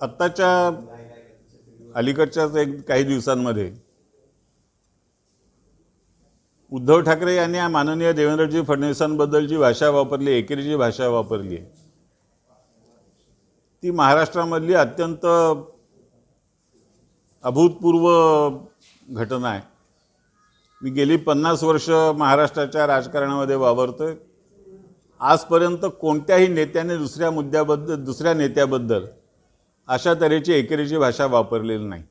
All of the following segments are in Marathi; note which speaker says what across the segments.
Speaker 1: आत्ताच्या अलीकडच्याच एक काही दिवसांमध्ये उद्धव ठाकरे यांनी या माननीय देवेंद्रजी फडणवीसांबद्दल भाषा वापरली एकेरीची भाषा वापरली. आहे ती महाराष्ट्रामधली अत्यंत अभूतपूर्व घटना आहे. मी गेली पन्नास वर्ष महाराष्ट्राच्या राजकारणामध्ये वावरतोय. आजपर्यंत कोणत्याही नेत्याने दुसऱ्या मुद्द्याबद्दल दुसऱ्या नेत्याबद्दल अशा तऱ्हेची एकेरीची भाषा वापरलेली नाही.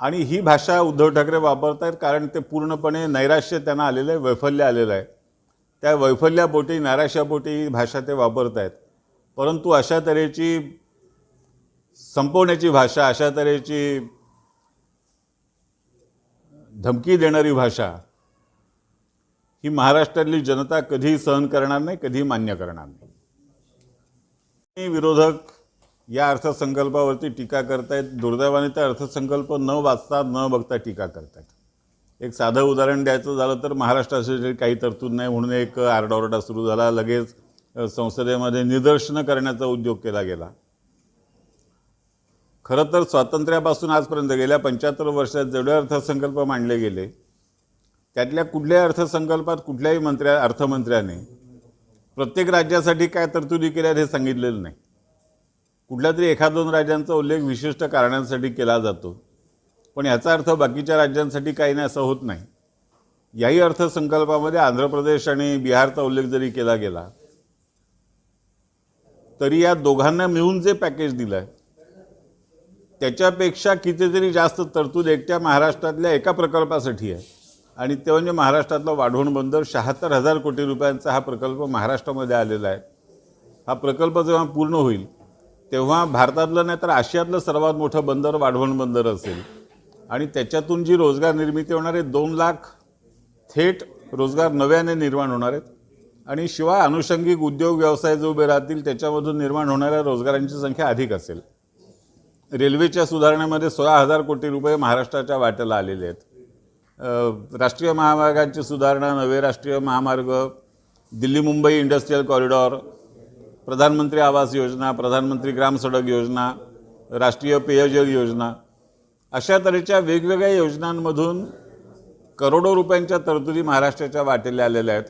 Speaker 1: आणि ही भाषा उद्धव ठाकरे वापरत आहेत कारण ते पूर्णपणे नैराश्य त्यांना आलेलं आहे वैफल्य आलेलं आहे. त्या वैफल्यापोटी नैराश्यापोटी ही भाषा ते वापरत आहेत परंतु अशा तऱ्हेची संपवण्याची भाषा अशा तऱ्हेची धमकी देणारी भाषा ही महाराष्ट्रातली जनता कधीही सहन करणार नाही कधीही मान्य करणार नाही. विरोधक या अर्थसंकल्पावरती टीका करतायत. दुर्दैवाने ते अर्थसंकल्प न वाचता न बघता टीका करतायत. एक साधं उदाहरण द्यायचं झालं तर महाराष्ट्रासाठी काही तरतूद नाही म्हणून एक आरडाओरडा सुरू झाला. लगेच संसदेमध्ये निदर्शनं करण्याचा उद्योग केला गेला. खरं तर स्वातंत्र्यापासून आजपर्यंत गेल्या पंच्याहत्तर वर्षात जेवढे अर्थसंकल्प मांडले गेले त्यातल्या कुठल्याही अर्थसंकल्पात कुठल्याही मंत्र्या अर्थमंत्र्याने प्रत्येक राज्यासाठी काय तरतुदी केल्यात हे सांगितलेलं नाही. कुठल्या तरी एखाद दोन राज्यांचा उल्लेख विशिष्ट कारणांसाठी केला जातो. पण याचा अर्थ बाकीच्या राज्यांसाठी काही नाही असं होत नाही. याही अर्थसंकल्पामध्ये आंध्र प्रदेश आणि बिहारचा उल्लेख जरी केला गेला तरी या दोघांना मिळून जे पॅकेज दिलं आहे त्याच्यापेक्षा कितीतरी जास्त तरतूद एकट्या महाराष्ट्रातल्या एका प्रकल्पासाठी आहे. आणि ते म्हणजे महाराष्ट्रातला वाढवण बंदर शहात्तर हजार कोटी रुपयांचा हा प्रकल्प महाराष्ट्रामध्ये आलेला आहे. हा प्रकल्प जेव्हा पूर्ण होईल तेव्हा भारतातलं नाही तर आशियातलं सर्वात मोठं बंदर वाढवण बंदर असेल. आणि त्याच्यातून जी रोजगार निर्मिती होणार आहे दोन लाख थेट रोजगार नव्याने निर्माण होणार आहेत. आणि शिवाय अनुषंगिक उद्योग व्यवसाय जो उभे राहतील त्याच्यामधून निर्माण होणाऱ्या रोजगारांची संख्या अधिक असेल. रेल्वेच्या सुधारणेमध्ये सोळा हजार कोटी रुपये महाराष्ट्राच्या वाट्याला आलेले आहेत. राष्ट्रीय महामार्गांची सुधारणा नवे राष्ट्रीय महामार्ग दिल्ली मुंबई इंडस्ट्रीयल कॉरिडॉर प्रधानमंत्री आवास योजना प्रधानमंत्री ग्राम सडक योजना राष्ट्रीय पेयजल योजना अशा तऱ्हेच्या वेगवेगळ्या योजनांमधून करोडो रुपयांच्या तरतुदी महाराष्ट्राच्या वाटेला आलेल्या आहेत.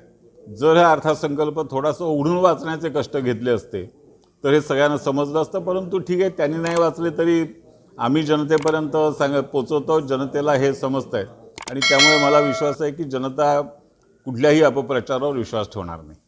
Speaker 1: जर हा अर्थसंकल्प थोडासा उघडून वाचण्याचे कष्ट घेतले असते तर हे सगळ्यांना समजलं असतं परंतु ठीक आहे त्यांनी नाही वाचले तरी आम्ही जनतेपर्यंत सांग पोचवतो जनतेला हे समजतं आहे आणि त्यामुळे मला विश्वास आहे की जनता कुठल्याही अपप्रचारावर विश्वास ठेवणार नाही.